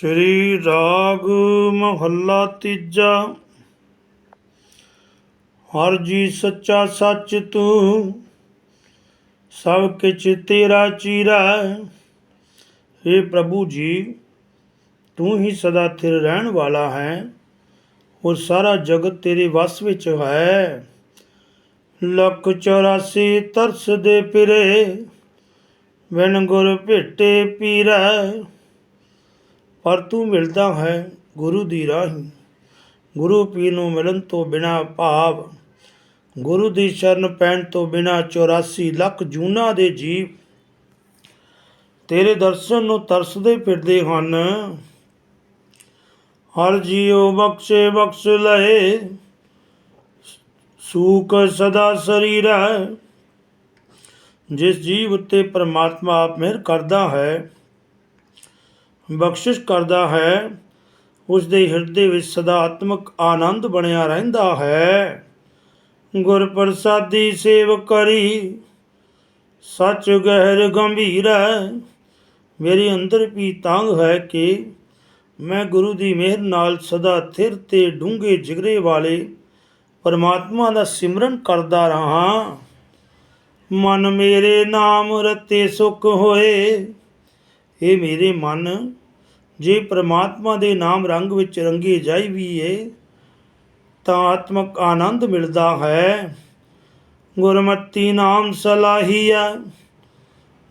ਸ੍ਰੀ ਰਾਗ ਮਹੱਲਾ ਤੀਜਾ। ਹਰ ਜੀ ਸੱਚਾ ਸੱਚ ਤੂੰ, ਸਭ ਕਿਛ ਤੇਰਾ ਚੀਰਾ। हे ਪ੍ਰਭੂ ਜੀ, ਤੂੰ ਹੀ ਸਦਾ ਥਿਰ ਰਹਿਣ ਵਾਲਾ ਹੈ, ਔਰ ਸਾਰਾ ਜਗਤ ਤੇਰੇ ਵਸ ਵਿੱਚ ਹੈ। ਲੱਖ 84 ਤਰਸ ਦੇ ਪਿਰੇ ਵਿਣ ਗੁਰ ਭੇਟੇ ਪੀਰੈ। ਪਰ ਤੂੰ ਮਿਲਦਾ ਹੈ ਗੁਰੂ ਦੀ ਰਾਹੀਂ। ਗੁਰੂ ਪੀਰ ਨੂੰ ਮਿਲਣ ਤੋਂ ਬਿਨਾ ਭਾਵ, ਗੁਰੂ ਦੀ ਸ਼ਰਨ ਪੈਣ ਤੋਂ ਬਿਨਾ 84 ਲੱਖ ਜੂਨਾਂ ਦੇ ਜੀਵ। ਤੇਰੇ ਦਰਸ਼ਨ ਨੂੰ ਤਰਸਦੇ ਫਿਰਦੇ ਹਨ। ਹਰ ਜੀਉ ਬਖਸ਼ੇ ਬਖਸ਼ ਲਏ, ਸੂਖ ਸਦਾ ਸਰੀਰੈ ਜਿਸ ਜੀਵ ਉੱਤੇ ਪਰਮਾਤਮਾ ਆਪ ਮਿਹਰ ਕਰਦਾ ਹੈ ਬਖਸ਼ਿਸ਼ ਕਰਦਾ ਹੈ ਉਸ ਦੇ ਹਿਰਦੇ ਵਿੱਚ ਸਦਾ ਆਤਮਿਕ ਆਨੰਦ ਬਣਿਆ ਰਹਿੰਦਾ ਹੈ। ਗੁਰ ਪ੍ਰਸਾਦੀ ਸੇਵ ਕਰੀ, ਸੱਚ ਗਹਿਰ ਗੰਭੀਰ ਹੈ। ਮੇਰੇ ਅੰਦਰ ਵੀ ਤੰਗ ਹੈ ਕਿ ਮੈਂ ਗੁਰੂ ਦੀ ਮਿਹਰ ਨਾਲ ਸਦਾ ਥਿਰ ਤੇ ਡੂੰਘੇ ਜਿਗਰੇ ਵਾਲੇ ਪਰਮਾਤਮਾ ਦਾ ਸਿਮਰਨ ਕਰਦਾ ਰਹਾ। ਮਨ ਮੇਰੇ ਨਾਮ ਰਤੇ ਸੁਖ ਹੋਏ, ਇਹ ਮੇਰੇ ਮਨ ਜੇ ਪ੍ਰਮਾਤਮਾ ਦੇ ਨਾਮ ਰੰਗ ਵਿੱਚ ਰੰਗੇ ਜਾਈ ਵੀ ਤਾਂ ਆਤਮਕ ਆਨੰਦ ਮਿਲਦਾ ਹੈ। ਗੁਰਮਤੀ ਨਾਮ ਸਲਾਹੀਆ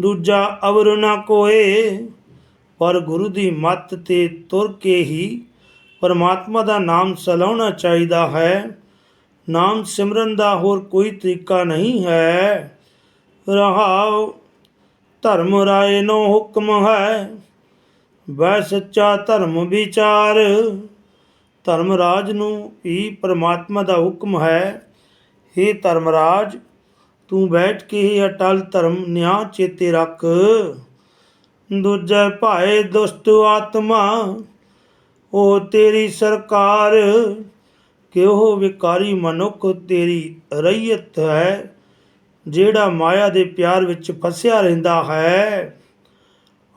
ਦੂਜਾ ਅਵਰ ਨਾ ਕੋਏ, ਪਰ ਗੁਰੂ ਦੀ ਮੱਤ ਤੇ ਤੁਰ ਕੇ ਹੀ ਪਰਮਾਤਮਾ ਦਾ ਨਾਮ ਸਲਾਉਣਾ ਚਾਹੀਦਾ ਹੈ। ਨਾਮ ਸਿਮਰਨ ਦਾ ਹੋਰ ਕੋਈ ਤਰੀਕਾ ਨਹੀਂ ਹੈ। ਰਹਾਉ ਧਰਮ ਰਾਏ ਨੋ ਹੁਕਮ ਹੈ। ਵੈ ਸੱਚਾ ਧਰਮ ਵਿਚਾਰ। ਧਰਮ ਰਾਜ ਨੂੰ ਵੀ ਪਰਮਾਤਮਾ ਦਾ ਹੁਕਮ ਹੈ। हे ਧਰਮਰਾਜ ਤੂੰ ਬੈਠ ਕੇ ਹੀ ਅਟਲ ਧਰਮ ਨਿਆਂ ਚੇਤੇ ਰੱਖ। ਦੂਜੇ ਭਾਏ ਦੁਸ਼ਟ ਆਤਮਾ, ਉਹ ਤੇਰੀ ਸਰਕਾਰ। ਕਿ ਉਹ ਵਿਕਾਰੀ ਮਨੁੱਖ ਤੇਰੀ ਰਈਅਤ ਹੈ, ਜਿਹੜਾ ਮਾਇਆ ਦੇ ਪਿਆਰ ਵਿੱਚ ਫਸਿਆ ਰਹਿੰਦਾ ਹੈ।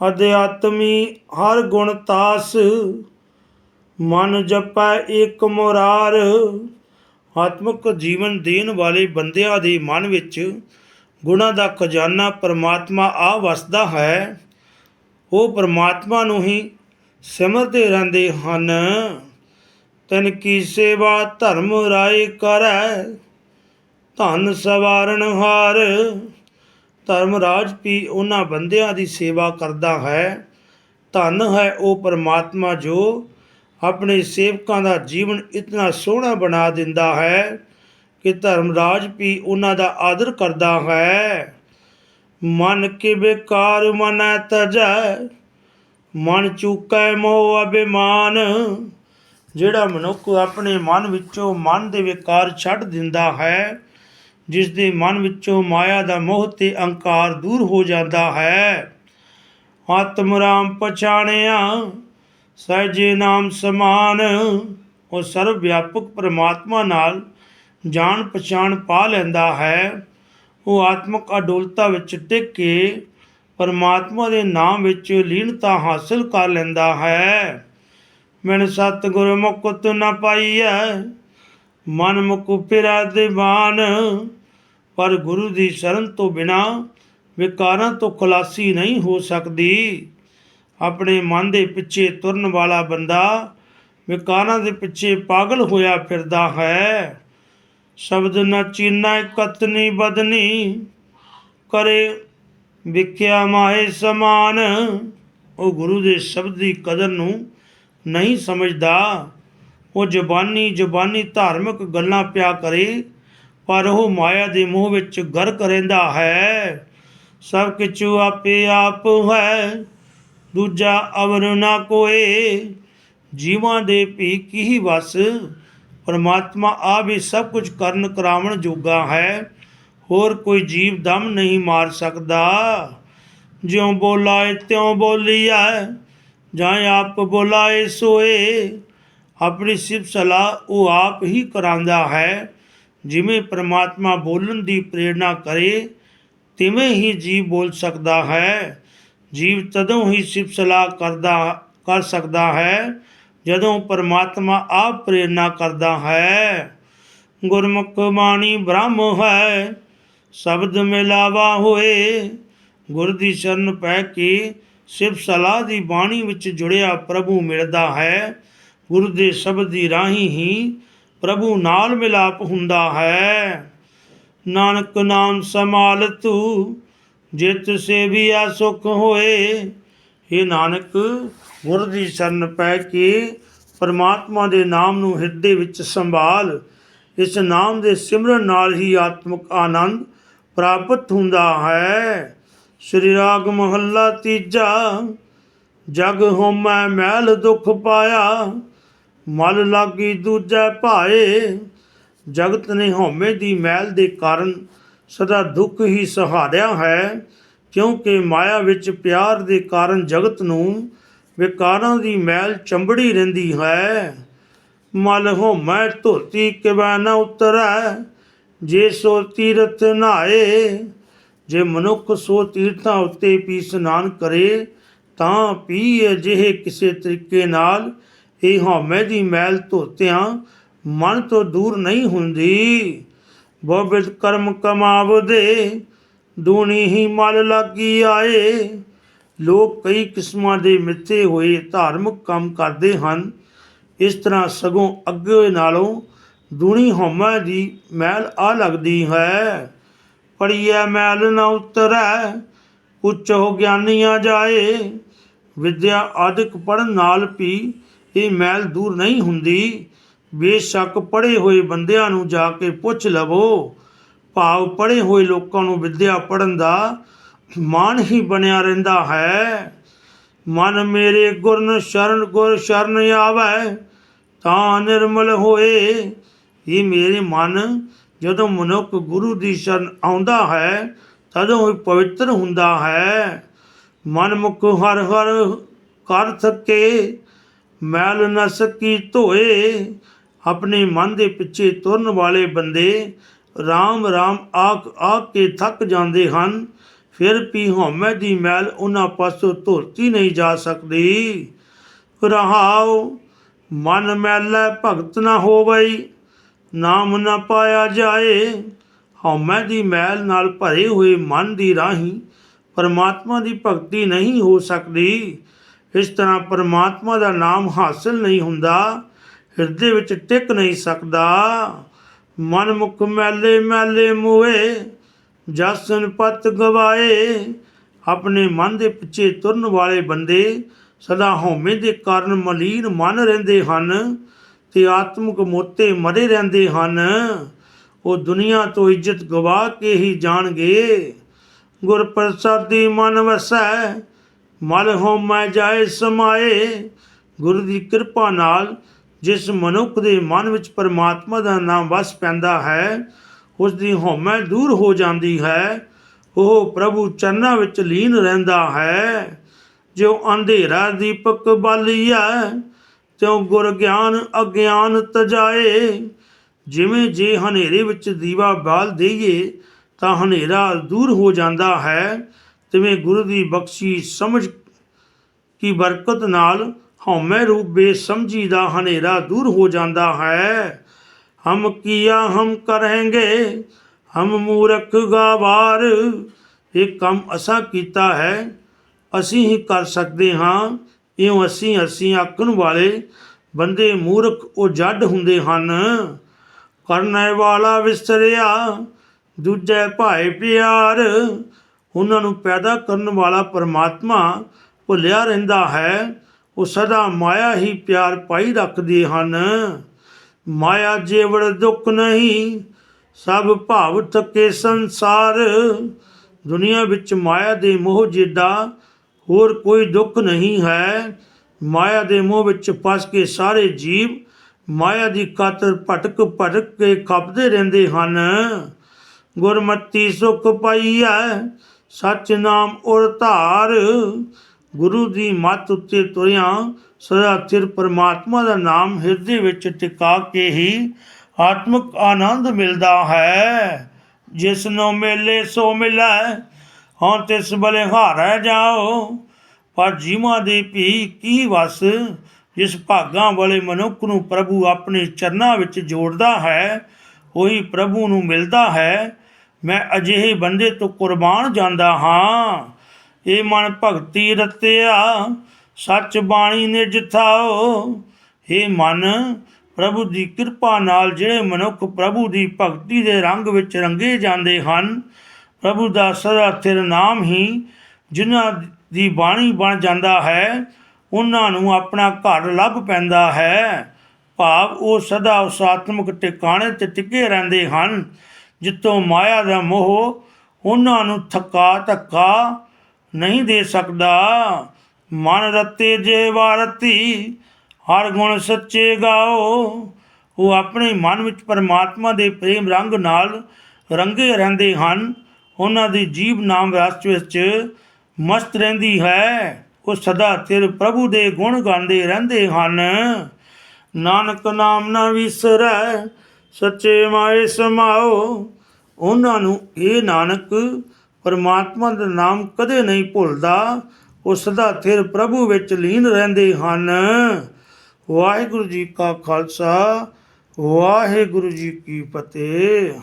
ਅਧਿਆਤਮੀ ਹਰ ਗੁਣ ਤਾਸ, ਮਨ ਜਪੈ ਏਕ ਮੁਰਾਰ। ਆਤਮਿਕ ਜੀਵਨ ਦੇਣ ਵਾਲੇ ਬੰਦਿਆਂ ਦੇ ਮਨ ਵਿੱਚ ਗੁਣਾਂ ਦਾ ਖਜ਼ਾਨਾ ਪਰਮਾਤਮਾ ਆ ਵਸਦਾ ਹੈ। ਉਹ ਪਰਮਾਤਮਾ ਨੂੰ ਹੀ ਸਿਮਰਦੇ ਰਹਿੰਦੇ ਹਨ। ਤਨ ਕੀ ਸੇਵਾ ਧਰਮ ਰਾਏ ਕਰੈ, ਧਨ ਸਵਾਰਨ ਹਾਰ। ਧਰਮਰਾਜ ਵੀ ਉਹਨਾਂ ਬੰਦਿਆਂ ਦੀ ਸੇਵਾ ਕਰਦਾ ਹੈ। ਧੰਨ ਹੈ ਉਹ ਪਰਮਾਤਮਾ ਜੋ ਆਪਣੇ ਸੇਵਕਾਂ ਦਾ ਜੀਵਨ ਇਤਨਾ ਸੋਹਣਾ ਬਣਾ ਦਿੰਦਾ ਹੈ ਕਿ ਧਰਮਰਾਜ ਵੀ ਉਹਨਾਂ ਦਾ ਆਦਰ ਕਰਦਾ ਹੈ। ਮਨ ਕੇ ਬੇਕਾਰ ਮਨੈ ਤਜੈ, ਮਨ ਚੁਕੈ ਮੋਹ ਅਭਿਮਾਨ। ਜਿਹੜਾ ਮਨੁੱਖ ਆਪਣੇ ਮਨ ਵਿੱਚੋਂ ਮਨ ਦੇ ਵਿਕਾਰ ਛੱਡ ਦਿੰਦਾ ਹੈ ਜਿਸ ਦੇ ਮਨ ਵਿੱਚੋਂ ਮਾਇਆ ਦਾ ਮੋਹ ਤੇ ਅਹੰਕਾਰ ਦੂਰ ਹੋ ਜਾਂਦਾ ਹੈ। ਆਤਮ ਰਾਮ ਪਛਾਣਿਆ, ਸਹਿਜੇ ਨਾਮ ਸਮਾਨ, ਉਹ ਸਰਵ ਵਿਆਪਕ ਪ੍ਰਮਾਤਮਾ ਨਾਲ ਜਾਣ ਪਛਾਣ ਪਾ ਲੈਂਦਾ ਹੈ। ਉਹ ਆਤਮਕ ਅਡੋਲਤਾ ਵਿੱਚ ਟਿਕ ਕੇ ਪਰਮਾਤਮਾ ਦੇ ਨਾਮ ਵਿੱਚ ਲੀਨਤਾ ਹਾਸਲ ਕਰ ਲੈਂਦਾ ਹੈ। ਮਨ ਸਤਿਗੁਰ ਮੁਕਤ ਨ ਪਾਈਐ, ਮਨ ਮੁਕ ਫਿਰੈ ਦੀਵਾਨ ਪਰ ਗੁਰੂ ਦੀ ਸ਼ਰਨ ਤੋਂ ਬਿਨਾ ਵਿਕਾਰਾਂ ਤੋਂ ਖਲਾਸੀ ਨਹੀਂ ਹੋ ਸਕਦੀ। ਆਪਣੇ ਮਨ ਦੇ ਪਿੱਛੇ ਤੁਰਨ ਵਾਲਾ ਬੰਦਾ ਵਿਕਾਰਾਂ ਦੇ ਪਿੱਛੇ ਪਾਗਲ ਹੋਇਆ ਫਿਰਦਾ ਹੈ। ਸ਼ਬਦ ਨ ਚੀਨਾ ਕਤਨੀ ਬਦਨੀ, ਕਰੇ ਵਿਖਿਆ ਮਾਏ ਸਮਾਨ। ਉਹ ਗੁਰੂ ਦੇ ਸ਼ਬਦ ਦੀ ਕਦਰ ਨੂੰ ਨਹੀਂ ਸਮਝਦਾ। ਉਹ ਜ਼ਬਾਨੀ ਜ਼ਬਾਨੀ ਧਾਰਮਿਕ ਗੱਲਾਂ ਪਿਆ ਕਰੇ। ਪਰ ਉਹ ਮਾਇਆ ਦੇ ਮੋਹ ਵਿੱਚ ਗਰਕ ਰਹਿੰਦਾ ਹੈ। ਸਭ ਕਿਛੁ ਆਪੇ ਆਪ ਹੈ। ਦੂਜਾ ਅਵਰ ਨਾ ਕੋਏ। ਜੀਵਾਂ ਦੇ ਭੀ ਕੀ ਵਸ? ਪਰਮਾਤਮਾ ਆ ਵੀ ਸਭ ਕੁਝ ਕਰਨ ਕਰਾਵਣ ਜੋਗਾ ਹੈ। ਹੋਰ ਕੋਈ ਜੀਵ ਦਮ ਨਹੀਂ ਮਾਰ ਸਕਦਾ। ਜਿਉ ਬੋਲਾਏ ਤਿਉ ਬੋਲੀਐ। ਜਾਂ ਆਪ ਬੋਲਾਏ ਸੋਏ। ਆਪਣੀ ਸਿਫਤ ਸਲਾਹ ਉਹ ਆਪ ਹੀ ਕਰਾਂਦਾ ਹੈ। ਜਿਵੇਂ ਪ੍ਰਮਾਤਮਾ ਬੋਲਣ ਦੀ ਪ੍ਰੇਰਣਾ ਕਰੇ, ਤਿਵੇਂ ਹੀ ਜੀਵ ਬੋਲ ਸਕਦਾ ਹੈ। ਜੀਵ ਤਦੋਂ ਹੀ ਸਿਫਤ ਸਲਾਹ ਕਰਦਾ, ਕਰ ਸਕਦਾ ਹੈ, ਜਦੋਂ ਪਰਮਾਤਮਾ ਆਪ ਪ੍ਰੇਰਣਾ ਕਰਦਾ ਹੈ। ਗੁਰਮੁਖ ਬਾਣੀ ਬ੍ਰਹਮ ਹੈ, ਸ਼ਬਦ ਮਿਲਾਵਾ ਹੋਏ। ਗੁਰ ਦੀ ਸ਼ਰਨ ਪੈ ਕੇ ਸਿਰਫ ਸਲਾਹ ਦੀ ਬਾਣੀ ਵਿੱਚ ਜੁੜਿਆ ਪ੍ਰਭੂ ਮਿਲਦਾ ਹੈ। ਗੁਰੂ ਦੇ ਸ਼ਬਦ ਦੀ ਰਾਹੀਂ ਹੀ ਪ੍ਰਭੂ ਨਾਲ ਮਿਲਾਪ ਹੁੰਦਾ ਹੈ। ਨਾਨਕ ਨਾਮ ਸਮਾਲ ਤੂ ਜਿਤ ਸੇਵੀਆ ਸੁਖ ਹੋਏ। ਇਹ ਨਾਨਕ, ਗੁਰ ਦੀ ਸ਼ਰਨ ਪੈ ਕੇ ਪਰਮਾਤਮਾ ਦੇ ਨਾਮ ਨੂੰ ਹਿਰਦੇ ਵਿੱਚ ਸੰਭਾਲ। ਇਸ ਨਾਮ ਦੇ ਸਿਮਰਨ ਨਾਲ ਹੀ ਆਤਮਿਕ ਆਨੰਦ ਪ੍ਰਾਪਤ ਹੁੰਦਾ ਹੈ। ਸ੍ਰੀ ਰਾਗ ਮਹੱਲਾ ਤੀਜਾ, ਜਗ ਹੋਮੈ ਮਹਿਲ ਦੁਖ ਪਾਇਆ। ਮਲ ਲਾਗੀ ਦੂਜੈ ਭਾਏ, ਜਗਤ ਨੇ ਹਉਮੈ ਦੀ ਮੈਲ ਦੇ ਕਾਰਨ ਸਦਾ ਦੁੱਖ ਹੀ ਸਹਾਰਿਆ ਹੈ, ਕਿਉਂਕਿ ਮਾਇਆ ਵਿੱਚ ਪਿਆਰ ਦੇ ਕਾਰਨ ਜਗਤ ਨੂੰ ਵਿਕਾਰਾਂ ਦੀ ਮੈਲ ਚੰਬੜੀ ਰਹਿੰਦੀ ਹੈ। ਮਲ ਹਉਮੈ ਧੋਤੀ ਕਿਵੈ ਨ ਉਤਰੈ, ਜੇ ਸੋ ਤੀਰਥ ਨਹਾਏ ਜੇ ਮਨੁੱਖ ਸੋ ਤੀਰਥਾਂ ਉੱਤੇ ਵੀ ਇਸ਼ਨਾਨ ਕਰੇ, ਤਾਂ ਪੀ ਅਜਿਹੇ ਕਿਸੇ ਤਰੀਕੇ ਨਾਲ ਇਹ ਹਉਮੈ ਦੀ ਮੈਲ ਧੋਤਿਆਂ ਮਨ ਤੋਂ ਦੂਰ ਨਹੀਂ ਹੁੰਦੀ। ਬਹੁ ਕਰਮ ਕਮਾਵਦੇ, ਦੂਣੀ ਹੀ ਮਲ ਲਾਗੀ ਆਏ। ਲੋਕ ਕਈ ਕਿਸਮਾਂ ਦੇ ਮਿੱਥੇ ਹੋਏ ਧਾਰਮਿਕ ਕੰਮ ਕਰਦੇ ਹਨ। ਇਸ ਤਰ੍ਹਾਂ ਸਗੋਂ ਅੱਗੇ ਨਾਲੋਂ ਦੂਣੀ ਹਉਮੈ ਦੀ ਮੈਲ ਆ ਲੱਗਦੀ ਹੈ। ਪੜੀਐ ਮੈਲ ਨ ਉਤਰੈ ਉੱਚ ਹੋ ਗਿਆਨੀਆਂ ਜਾਏ। ਵਿਦਿਆ ਆਦਿਕ ਪੜਨ ਨਾਲ ਵੀ ਇਹ ਮੈਲ ਦੂਰ ਨਹੀਂ ਹੁੰਦੀ। ਬੇਸ਼ੱਕ ਪੜੇ ਹੋਏ ਬੰਦਿਆਂ ਨੂੰ ਜਾ ਕੇ ਪੁੱਛ ਲਵੋ। ਭਾਵ ਪੜੇ ਹੋਏ ਲੋਕਾਂ ਨੂੰ ਵਿਦਿਆ ਪੜਨ ਦਾ ਮਾਨ ਹੀ ਬਣਿਆ ਰਹਿੰਦਾ ਹੈ। ਮਨ ਮੇਰੇ ਗੁਰਨ ਸ਼ਰਨ ਗੁਰ ਸ਼ਰਨ ਆਵੈ, ਤਾਂ ਨਿਰਮਲ ਹੋਏ। ਇਹ ਮੇਰੇ ਮਨ, ਜਦੋਂ ਮਨੁੱਖ ਗੁਰੂ ਦੀ ਸ਼ਰਨ ਆਉਂਦਾ ਹੈ, ਤਦੋਂ ਹੀ ਪਵਿੱਤਰ ਹੁੰਦਾ ਹੈ। ਮਨ ਮੁਖ ਹਰ ਹਰ ਕਰ ਥਕੇ ਮੈਲ ਨ ਸਕੀ ਧੋਏ, ਆਪਣੇ ਮਨ ਦੇ ਪਿੱਛੇ ਤੁਰਨ ਵਾਲੇ ਬੰਦੇ ਰਾਮ ਰਾਮ ਆਖ ਆਖ ਕੇ ਥੱਕ ਜਾਂਦੇ ਹਨ। ਫਿਰ ਵੀ ਹਉਮੈ ਦੀ ਮੈਲ ਉਹਨਾਂ ਪਾਸੋਂ ਧੋਤੀ ਨਹੀਂ ਜਾ ਸਕਦੀ। ਰਹਾਉ, ਮਨ ਮੈਲੈ ਭਗਤ ਨਾ ਹੋਵਈ, ਨਾਮ ਨਾ ਪਾਇਆ ਜਾਏ। ਹਉਮੈ ਦੀ ਮੈਲ ਨਾਲ ਭਰੇ ਹੋਏ ਮਨ ਦੀ ਰਾਹੀਂ ਪਰਮਾਤਮਾ ਦੀ ਭਗਤੀ ਨਹੀਂ ਹੋ ਸਕਦੀ। ਇਸ ਤਰ੍ਹਾਂ ਪਰਮਾਤਮਾ ਦਾ ਨਾਮ ਹਾਸਲ ਨਹੀਂ ਹੁੰਦਾ, ਹਿਰਦੇ ਵਿੱਚ ਟਿਕ ਨਹੀਂ ਸਕਦਾ। ਮਨ ਮੁਖ ਮੈਲੇ ਮੈਲੇ ਮੋਏ, ਜਸਨ ਪਤ ਗਵਾਏ। ਆਪਣੇ ਮਨ ਦੇ ਪਿੱਛੇ ਤੁਰਨ ਵਾਲੇ ਬੰਦੇ ਸਦਾ ਹਉਮੈ ਦੇ ਕਾਰਨ ਮਲੀਨ ਮਨ ਰਹਿੰਦੇ ਹਨ ਤੇ ਆਤਮਿਕ ਮੋਤੇ ਮਰੇ ਰਹਿੰਦੇ ਹਨ। ਉਹ ਦੁਨੀਆ ਤੋਂ ਇੱਜ਼ਤ ਗਵਾ ਕੇ ਹੀ ਜਾਣਗੇ। ਗੁਰ ਪ੍ਰਸਾਦੀ ਮਨ ਵਸੈ ਮਲ ਹੋਮੈ ਜਾਏ ਸਮਾਏ, ਗੁਰੂ ਦੀ ਕਿਰਪਾ ਨਾਲ ਜਿਸ ਮਨੁੱਖ ਦੇ ਮਨ ਵਿੱਚ ਪਰਮਾਤਮਾ ਦਾ ਨਾਮ ਵਸ ਪੈਂਦਾ ਹੈ, ਉਸ ਦੀ ਹਉਮੈ ਦੂਰ ਹੋ ਜਾਂਦੀ ਹੈ, ਉਹ ਪ੍ਰਭੂ ਚਰਨਾਂ ਵਿੱਚ ਲੀਨ ਰਹਿੰਦਾ ਹੈ। ਜੋ ਅੰਧੇਰਾ ਦੀਪਕ ਬਾਲੀਆ ਤਿਉ ਗੁਰ ਗਿਆਨ ਅਗਿਆਨ ਤਜਾਏ। ਜਿਵੇਂ ਜੇ ਹਨੇਰੇ ਵਿੱਚ ਦੀਵਾ ਬਾਲ ਦੇਈਏ, ਤਾਂ ਹਨੇਰਾ ਦੂਰ ਹੋ ਜਾਂਦਾ ਹੈ। ਤਿਵੇਂ ਗੁਰੂ ਦੀ ਬਖਸ਼ੀ ਸਮਝ ਕੀ ਬਰਕਤ ਨਾਲ ਹਉਮੈ ਰੂਪ ਬੇਸਮਝੀ ਦਾ ਹਨੇਰਾ ਦੂਰ ਹੋ ਜਾਂਦਾ ਹੈ। ਹਮ ਕੀਆ ਹਮ ਕਰਾਂਗੇ ਹਮ ਮੂਰਖ ਗਾਵਾਰ। ਇਹ ਕੰਮ ਅਸਾਂ ਕੀਤਾ ਹੈ, ਅਸੀਂ ਹੀ ਕਰ ਸਕਦੇ ਹਾਂ। ਇਉਂ ਅਸੀਂ ਅਸੀਂ ਆਕਣ ਵਾਲੇ ਬੰਦੇ ਮੂਰਖ ਉਹ ਜੱਡ ਹੁੰਦੇ ਹਨ। ਕਰਨੇ ਵਾਲਾ ਵਿਸਰਿਆ, ਦੂਜੇ ਭਾਏ ਪਿਆਰ। ਉਹਨਾਂ ਨੂੰ ਪੈਦਾ ਕਰਨ ਵਾਲਾ ਪਰਮਾਤਮਾ ਭੁੱਲਿਆ ਰਹਿੰਦਾ ਹੈ, ਉਹ ਸਦਾ ਮਾਇਆ ਹੀ ਪਿਆਰ ਪਾਈ ਰੱਖਦੇ ਹਨ। ਮਾਇਆ ਜੇਵੜ ਦੁੱਖ ਨਹੀਂ, ਸਭ ਭਾਵ ਥਕੇ ਸੰਸਾਰ। ਦੁਨੀਆ ਵਿੱਚ ਮਾਇਆ ਦੇ ਮੋਹ ਜਿੱਡਾ, ਹੋਰ ਕੋਈ ਦੁੱਖ ਨਹੀਂ ਹੈ। ਮਾਇਆ ਦੇ ਮੋਹ ਵਿੱਚ ਫਸ ਕੇ ਸਾਰੇ ਜੀਵ ਮਾਇਆ ਦੀ ਖਾਤਰ ਭਟਕ ਭਟਕ ਕੇ ਖਪਦੇ ਰਹਿੰਦੇ ਹਨ। ਗੁਰਮਤੀ ਸੁਖ ਪਾਈਐ ਸਚ ਨਾਮ ਉਰ ਧਾਰ। ਗੁਰੂ ਦੀ ਮੱਤ ਉੱਤੇ ਤੁਰਿਆ, ਸਦਾ ਚਿਰ ਪਰਮਾਤਮਾ ਦਾ ਨਾਮ ਹਿਰਦੇ ਵਿੱਚ ਟਿਕਾ ਕੇ ਹੀ ਆਤਮਿਕ ਆਨੰਦ ਮਿਲਦਾ ਹੈ। ਜਿਸ ਨੂੰ ਮਿਲੇ ਸੋ ਮਿਲੈ, ਹਾਂ ਤਿਸ ਬਲੇ ਹਾਰੈ ਜਾਓ। ਪਰ ਜੀਵਾਂ ਦੀ ਭੀ ਕੀ ਵਸ, ਜਿਸ ਭਾਗਾਂ ਵਾਲੇ ਮਨੁੱਖ ਨੂੰ ਪ੍ਰਭੂ ਆਪਣੇ ਚਰਨਾਂ ਵਿੱਚ ਜੋੜਦਾ ਹੈ, ਉਹੀ ਪ੍ਰਭੂ ਨੂੰ ਮਿਲਦਾ ਹੈ। ਮੈਂ ਅਜਿਹੇ ਬੰਦੇ ਤੋਂ ਕੁਰਬਾਨ ਜਾਂਦਾ ਹਾਂ। ਇਹ ਮਨ ਭਗਤੀ ਰਤਿਆ, ਸੱਚ ਬਾਣੀ ਨੇ ਜਿਥਾਓ ਇਹ ਮਨ, ਪ੍ਰਭੂ ਦੀ ਕਿਰਪਾ ਨਾਲ ਜਿਹੜੇ ਮਨੁੱਖ ਪ੍ਰਭੂ ਦੀ ਭਗਤੀ ਦੇ ਰੰਗ ਵਿੱਚ ਰੰਗੇ ਜਾਂਦੇ ਹਨ, ਪ੍ਰਭੂ ਦਾ ਸਦਾ ਥਿਰ ਨਾਮ ਹੀ ਜਿਨ੍ਹਾਂ ਦੀ ਬਾਣੀ ਬਣ ਜਾਂਦਾ ਹੈ, ਉਹਨਾਂ ਨੂੰ ਆਪਣਾ ਘਰ ਲੱਭ ਪੈਂਦਾ ਹੈ। ਭਾਵ ਉਹ ਸਦਾ ਉਸਾਤਮਕ ਟਿਕਾਣੇ ਤੇ ਟਿਕੇ ਰਹਿੰਦੇ ਹਨ। ਜਿੱਤੋਂ ਮਾਇਆ ਦਾ ਮੋਹ ਉਹਨਾਂ ਨੂੰ ਥਕਾ ਧੱਕਾ ਨਹੀਂ ਦੇ ਸਕਦਾ। ਮਨ ਰਤੇ ਜੇ ਵਾਰਤੀ, ਹਰ ਗੁਣ ਸੱਚੇ ਗਾਓ। ਉਹ ਆਪਣੇ ਮਨ ਵਿੱਚ ਪਰਮਾਤਮਾ ਦੇ ਪ੍ਰੇਮ ਰੰਗ ਨਾਲ ਰੰਗੇ ਰਹਿੰਦੇ ਹਨ। ਉਹਨਾਂ ਦੀ ਜੀਵ ਨਾਮ ਰਾਸ਼ ਵਿੱਚ ਮਸਤ ਰਹਿੰਦੀ ਹੈ। ਉਹ ਸਦਾ ਤੇਰੇ ਪ੍ਰਭੂ ਦੇ ਗੁਣ ਗਾਉਂਦੇ ਰਹਿੰਦੇ ਹਨ। ਨਾਨਕ ਨਾਮ ਨਾ ਵਿਸਰੈ ਸੱਚੇ ਮਾਏ ਸਮਾਓ, ਉਹਨਾਂ ਨੂੰ ਇਹ ਨਾਨਕ ਪਰਮਾਤਮਾ ਦਾ ਨਾਮ ਕਦੇ ਨਹੀਂ ਭੁੱਲਦਾ ਉਹ ਸਦਾ ਥਿਰ ਪ੍ਰਭੂ ਵਿੱਚ ਲੀਨ ਰਹਿੰਦੇ ਹਨ। ਵਾਹਿਗੁਰੂ ਜੀ ਕਾ ਖਾਲਸਾ, ਵਾਹਿਗੁਰੂ ਜੀ ਕੀ ਫਤਿਹ।